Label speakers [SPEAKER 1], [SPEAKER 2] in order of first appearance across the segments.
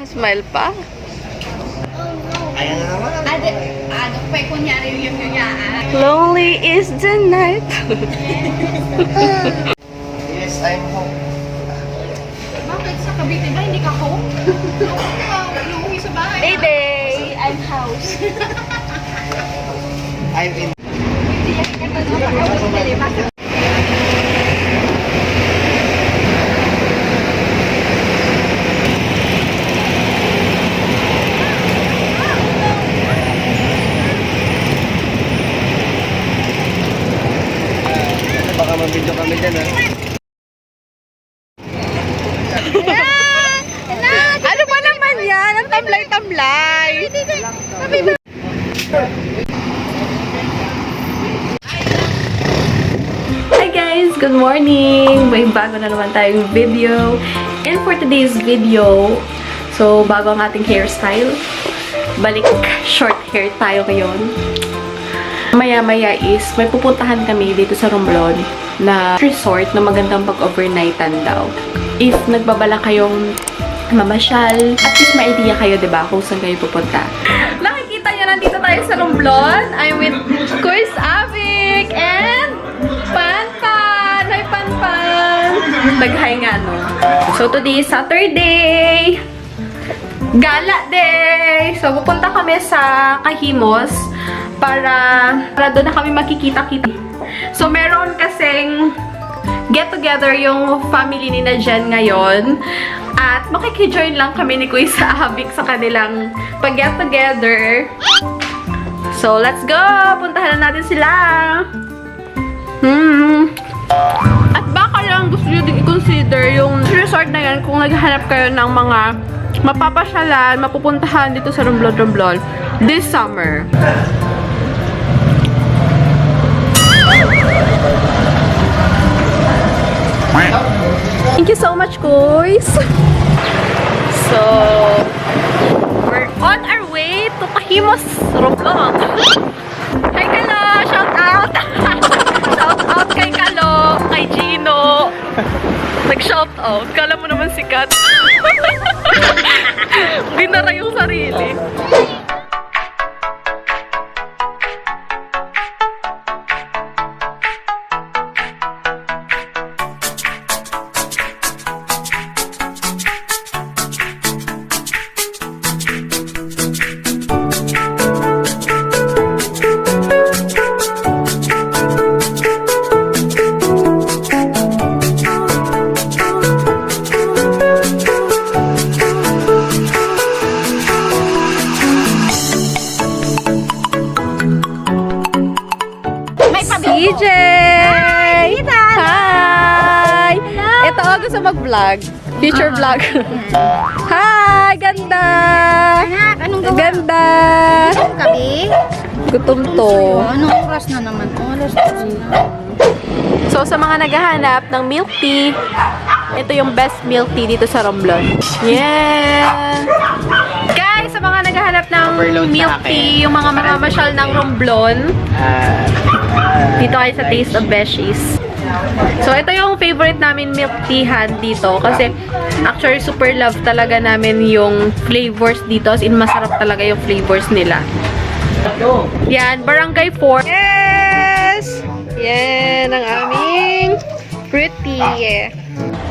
[SPEAKER 1] Smile pa?
[SPEAKER 2] Ayan na naman.
[SPEAKER 3] Ade, ano pa kunyari yung yung yaan.
[SPEAKER 1] Lonely is the night.
[SPEAKER 2] Yes, I'm home.
[SPEAKER 3] Bakit sa Cavite ba hindi ka home? Yung uwi sa bahay.
[SPEAKER 1] Day, I'm house.
[SPEAKER 2] I'm in. Baka mabidyo kami dyan, ha?
[SPEAKER 1] ano ba naman yan? Ang tamlay-tamlay. Hi guys! Good morning! May bago na naman tayong video. And for today's video, so bago ang ating hairstyle, balik short hair tayo ngayon. Maya-maya is may pupuntahan kami dito sa Romblon na resort na magandang pag-overnightan daw. If nagbabala kayong mamasyal, at least may idea kayo, di ba, kung saan kayo pupunta. Nakikita niyo, nandito tayo sa Romblon. I'm with Kuis Avik and Panpan! Hi, Panpan! Nag-hi nga, no? So, today is Saturday! Gala Day! So, pupunta kami sa Kahimos para, para doon na kami makikita-kita. So, meron kasing get-together yung family ni na Jen ngayon. At makikijoin lang kami ni Kuya sa Abik sa kanilang pag-get-together. So, let's go! Puntahan na natin sila! Hmm. At baka lang gusto nyo din i-consider yung resort na yan kung naghahanap kayo ng mga mapapasyalan, mapupuntahan dito sa Romblon-Romblon this summer. Thank you so much, guys! So, we're on our way to Kahimos, Romblon. Hi, Kalo! Shout out! Shout out kay Kalo, kay Gino. Nag-shout out. Kala mo naman sikat. Ginara yung sarili. CJ! Hi! Ito, oh, gusto mag-vlog. Future vlog. Hi! Ganda!
[SPEAKER 3] Anak, anong gawa?
[SPEAKER 1] Ganda!
[SPEAKER 3] Anong gabi?
[SPEAKER 1] Gutom to.
[SPEAKER 3] Anong oras na naman? Oras na.
[SPEAKER 1] So, sa mga naghahanap ng milk tea, ito yung best milk tea dito sa Romblon. Yeah! Guys, sa mga naghahanap ng
[SPEAKER 2] Overload
[SPEAKER 1] milk tea, yung mga mamamasyal ng Romblon, dito kayo sa Taste of Beshies. So, ito yung favorite namin milk teahan dito. Kasi, actually, super love talaga namin yung flavors dito. As in, masarap talaga yung flavors nila. Yan, Barangay 4. Yes! Yan ang aming fruit tea.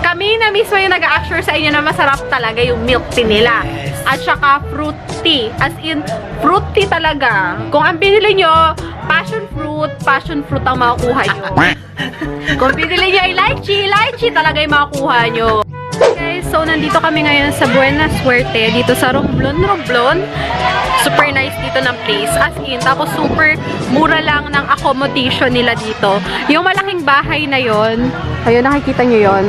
[SPEAKER 1] Kami na mismo yung nag-assure sa inyo na masarap talaga yung milk tea nila. At saka fruit tea. As in, fruit tea talaga. Kung ang pinili nyo, passion fruit, passion fruit ang makukuha nyo. Kung pinili nyo ay lychee, lychee talaga yung makukuha nyo. Guys, so nandito kami ngayon sa Buena Suerte, dito sa Romblon, Romblon. Super nice dito ng place. As in, tapos super mura lang ng accommodation nila dito. Yung malaking bahay na yon, ayun, nakikita nyo yon.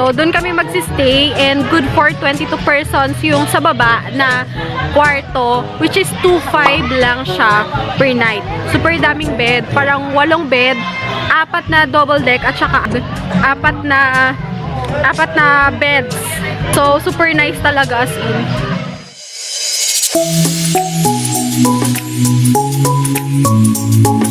[SPEAKER 1] So, doon kami magsistay and good for 22 persons yung sa baba na kwarto, which is 2.5 lang siya per night. Super daming bed, parang walong bed, apat na double deck at saka apat na apat na beds. So, super nice talaga as in.
[SPEAKER 2] Ano?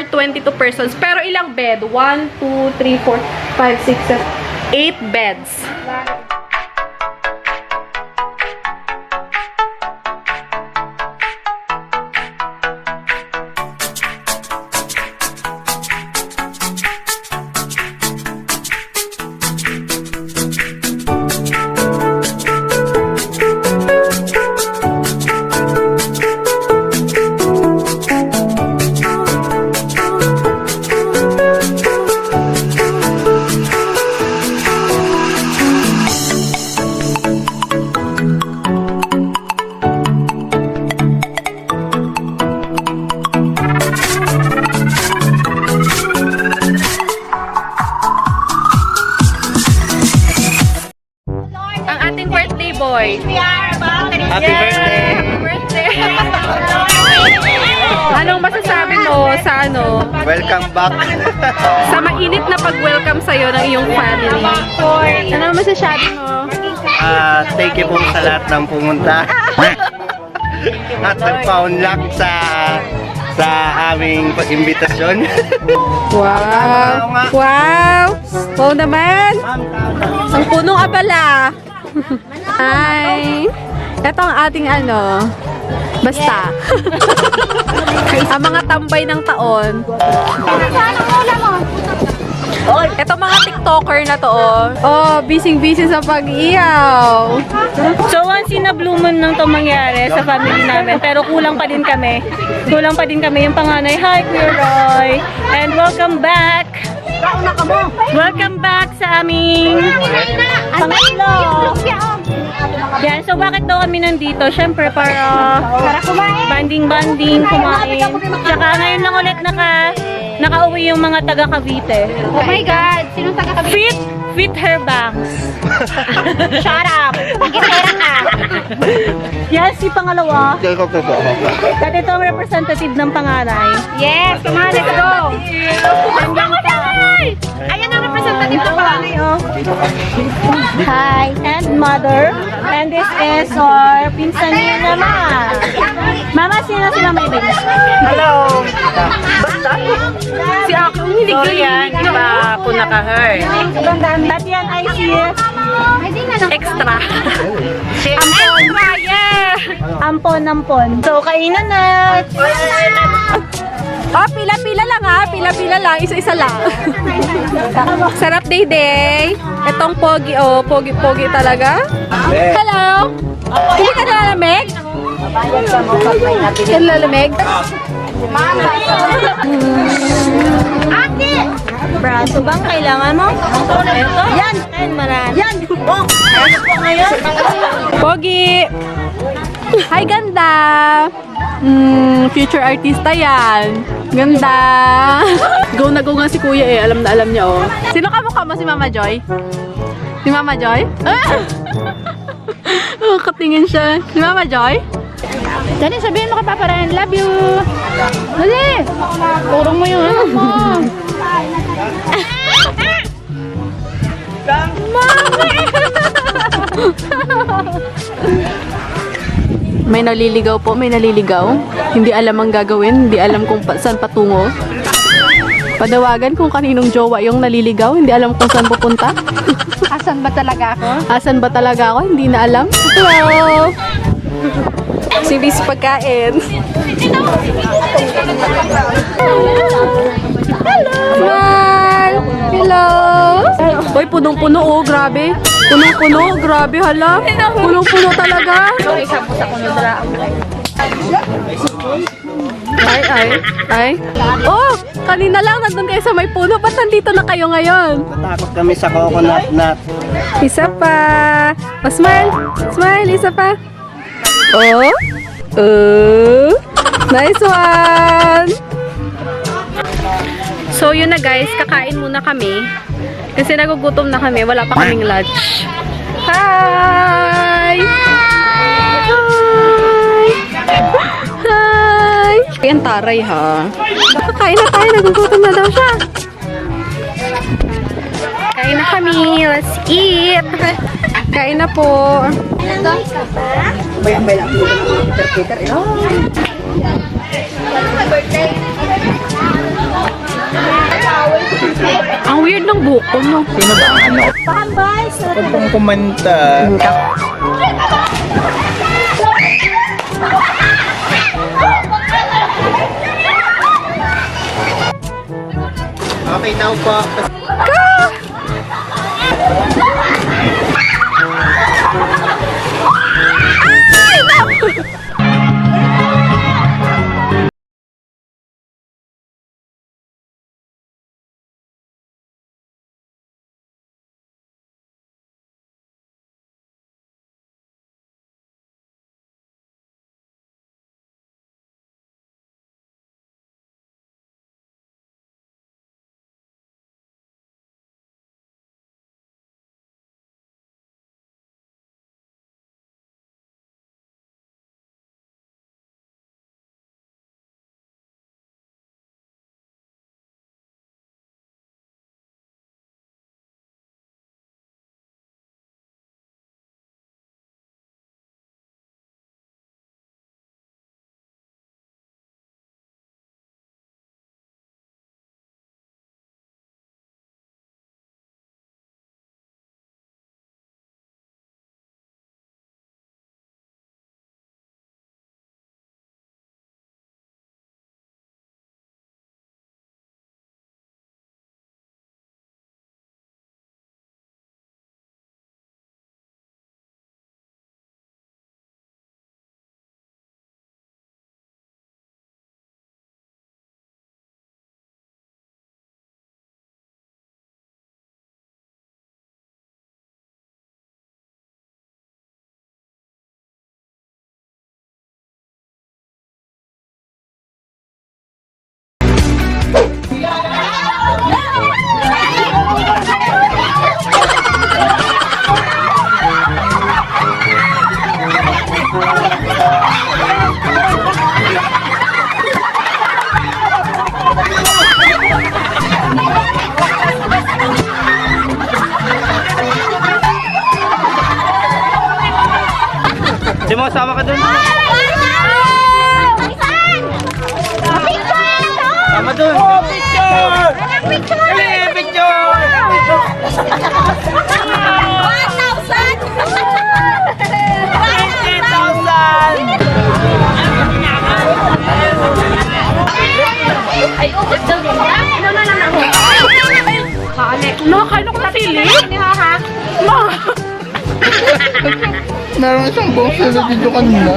[SPEAKER 1] For 22 persons. Pero ilang bed? 1, 2, 3, 4, 5, 6, 7, 8 beds. Sa'yo ng iyong family? Ano masasabi mo?
[SPEAKER 2] Ah, thank you po sa lahat ng pumunta. At nag-found luck sa sa aming imbitasyon.
[SPEAKER 1] Wow! Wow! Wow naman! Ang punong abala! Hi! Ito ang ating ano, basta. ang mga tambay ng taon. Ito mga TikToker na to, oh. Oh, busy-busy sa pag-iyaw.
[SPEAKER 4] So once in a blue moon nang to mangyari sa family namin, pero kulang pa din kami. Kulang pa din kami yung panganay. Hi, Kuya Roy! And welcome back! Welcome back sa aming pangatlo! Yan, so bakit daw kami nandito? Siyempre para banding-banding, kumain. Tsaka ngayon lang ulit naka, nakauwi yung mga taga Cavite.
[SPEAKER 3] Oh my God! Sinong taga kami?
[SPEAKER 4] Fit, fit her bangs.
[SPEAKER 3] Shut up! Gisera ka!
[SPEAKER 4] Yan, si pangalawa. At ito ang representative ng panganay.
[SPEAKER 3] Yes! Come on, let's go! Ayan ang representative ng panganay, oh.
[SPEAKER 4] Hi. And mother. And this is our pinsan niya naman. Mama, sino sila may baby?
[SPEAKER 2] Hello!
[SPEAKER 1] Si ako, hindi
[SPEAKER 4] yan, iba po naka-her. At yan ay si
[SPEAKER 1] Extra. Ampon! Yeah!
[SPEAKER 4] Ampon Ampon. So, kainan na.
[SPEAKER 1] Oh, pila-pila lang ha. Pila-pila lang. Isa-isa lang. Sarap day day. Itong pogi, oh. Pogi-pogi talaga. Hello? Hindi ka nalalamig? Ka nalalamig?
[SPEAKER 4] Braso bang kailangan mo? Ito? Yan. Yan, marami. Yan. Oh, ano po ngayon?
[SPEAKER 1] Pogi! Hi, ganda! Mm, future artista yan. Ganda! Go na go nga si kuya eh. Alam na alam niya oh. Sino kamukha mo? Si Mama Joy? Si Mama Joy? Oh, katingin siya. Si Mama Joy?
[SPEAKER 3] Dali, sabihin mo kay Papa Ryan, love you! Dali! Turong mo yung ano mo!
[SPEAKER 1] May naliligaw po, may naliligaw. Hindi alam ang gagawin, hindi alam kung pa, saan patungo. Padawagan kung kaninong jowa yung naliligaw, hindi alam kung saan pupunta.
[SPEAKER 3] Asan ba talaga ako?
[SPEAKER 1] Asan ba talaga ako? Hindi na alam. Hello! Si Bis pagkain. Smile! Hello! Uy, punong-puno oh, grabe. Punong-puno, grabe, hala. Punong-puno talaga. Ay, ay, ay. Oh, kanina lang nandun kayo sa may puno. Ba't nandito na kayo ngayon?
[SPEAKER 2] Natakot kami sa coconut nut.
[SPEAKER 1] Isa pa. Oh, smile. Smile. Isa pa. Oh. Oh. Nice one. So, yun na guys. Kakain muna kami. Kasi nagugutom na kami. Wala pa kaming lunch. Hi! Hi! Hi! Ayan, taray ha. Kakain na tayo. Nagugutom na daw siya. Kain na kami. Let's eat. Kain na po. Ang weird ng buko, no?
[SPEAKER 2] Sino ba ang ano? Huwag pong kumanta. Okay, now po. Di mo, sama ka dun. Sama dun. Oh, picture! Picture! Picture!
[SPEAKER 1] Nakakain ako na sili. Ma!
[SPEAKER 2] Meron isang box sa video kanina.